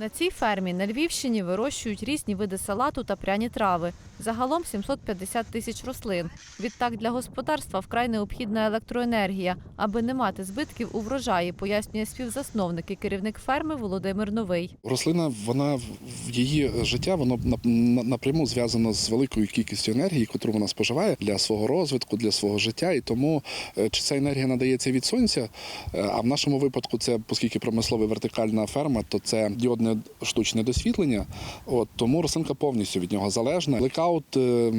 На цій фермі на Львівщині вирощують різні види салату та пряні трави. Загалом 750 тисяч рослин. Відтак для господарства вкрай необхідна електроенергія, аби не мати збитків у врожаї, пояснює співзасновник і керівник ферми Володимир Новий. Рослина, вона в її життя, воно на- на- напряму зв'язано з великою кількістю енергії, яку вона споживає для свого розвитку, для свого життя. І тому е, чи ця енергія надається від сонця, е, а в нашому випадку це, оскільки промислова вертикальна ферма, то це діодне штучне досвітлення. От тому рослинка повністю від нього залежна. Блекаут е,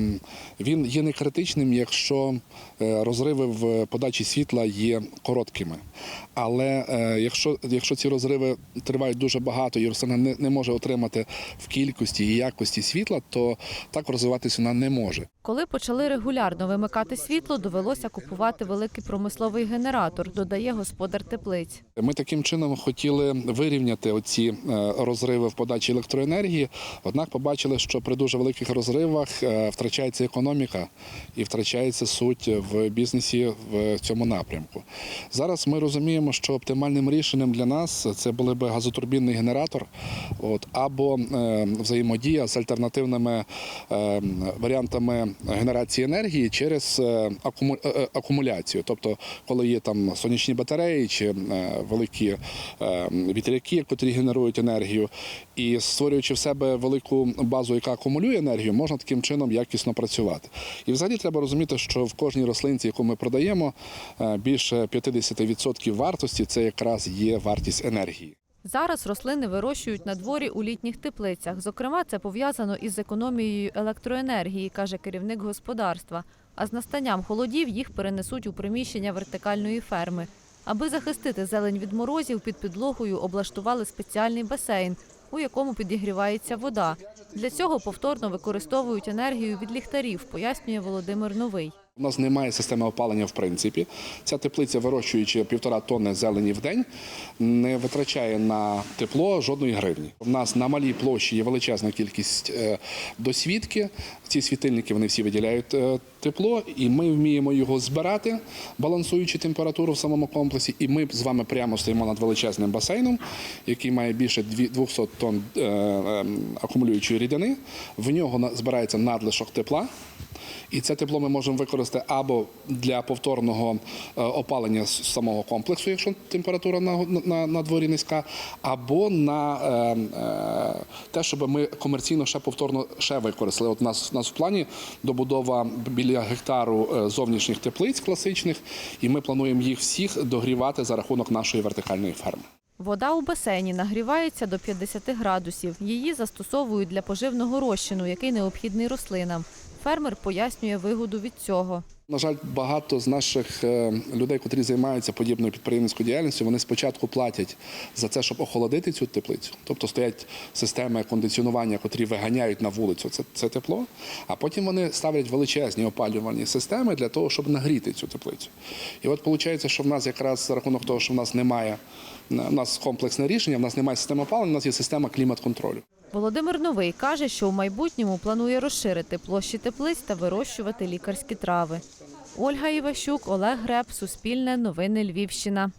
він є не критичним, якщо е, розриви в подачі світла є короткими. Але е, якщо, якщо ці розриви тривають дуже багато і рослина не, не може отримати в кількості і якості світла, то так розвиватися вона не може. Коли почали регулярно вимикати світло, довелося купувати великий промисловий генератор, додає господар теплиць. Ми таким чином хотіли вирівняти оці е, розриви в подачі електроенергії. Однак побачили, що при дуже великих розривах е, втрачається економіка і втрачається суть в бізнесі в цьому напрямку. Зараз ми розуміємо, що оптимальним рішенням для нас це були би газотурбінний генератор, от або е, взаємодія з альтернативними е, варіантами генерації енергії через акуму- акумуляцію. Тобто, коли є там сонячні батареї чи великі вітряки, котрі генерують енергію, і створюючи в себе велику базу, яка акумулює енергію, можна таким чином якісно працювати. І взагалі треба розуміти, що в кожній рослинці, яку ми продаємо, е, більше 50% вартості це якраз є вартість енергії. Зараз рослини вирощують на дворі у літніх теплицях. Зокрема, це пов'язано із економією електроенергії, каже керівник господарства. А з настанням холодів їх перенесуть у приміщення вертикальної ферми. Аби захистити зелень від морозів, під підлогою облаштували спеціальний басейн, у якому підігрівається вода. Для цього повторно використовують енергію від ліхтарів, пояснює Володимир Новий. У нас немає системи опалення в принципі. Ця теплиця, вирощуючи півтора тонни зелені в день, не витрачає на тепло жодної гривні. У нас на малій площі є величезна кількість е, досвідки. Ці світильники вони всі виділяють е, тепло, і ми вміємо його збирати, балансуючи температуру в самому комплексі. І ми з вами прямо стоїмо над величезним басейном, який має більше 200 тонн е, е, акумулюючої рідини. В нього збирається надлишок тепла. І це тепло ми можемо використати або для повторного е, опалення самого комплексу, якщо температура на, на, на дворі низька, або на е, е, те, щоб ми комерційно ще повторно ще використали. От у нас, у нас в плані добудова біля гектару е, зовнішніх теплиць класичних, і ми плануємо їх всіх догрівати за рахунок нашої вертикальної ферми. Вода у басейні нагрівається до 50 градусів. Її застосовують для поживного розчину, який необхідний рослинам. Фермер пояснює вигоду від цього. На жаль, багато з наших е, людей, котрі займаються подібною підприємницькою діяльністю, вони спочатку платять за це, щоб охолодити цю теплицю. Тобто стоять системи кондиціонування, котрі виганяють на вулицю це, це тепло, а потім вони ставлять величезні опалювальні системи для того, щоб нагріти цю теплицю. І от виходить, що в нас якраз за рахунок того, що в нас немає у нас комплексне рішення, в нас немає системи опалення, у нас є система клімат-контролю. Володимир Новий каже, що в майбутньому планує розширити площі теплиць та вирощувати лікарські трави. Ольга Іващук, Олег Греб, Суспільне, Новини Львівщина.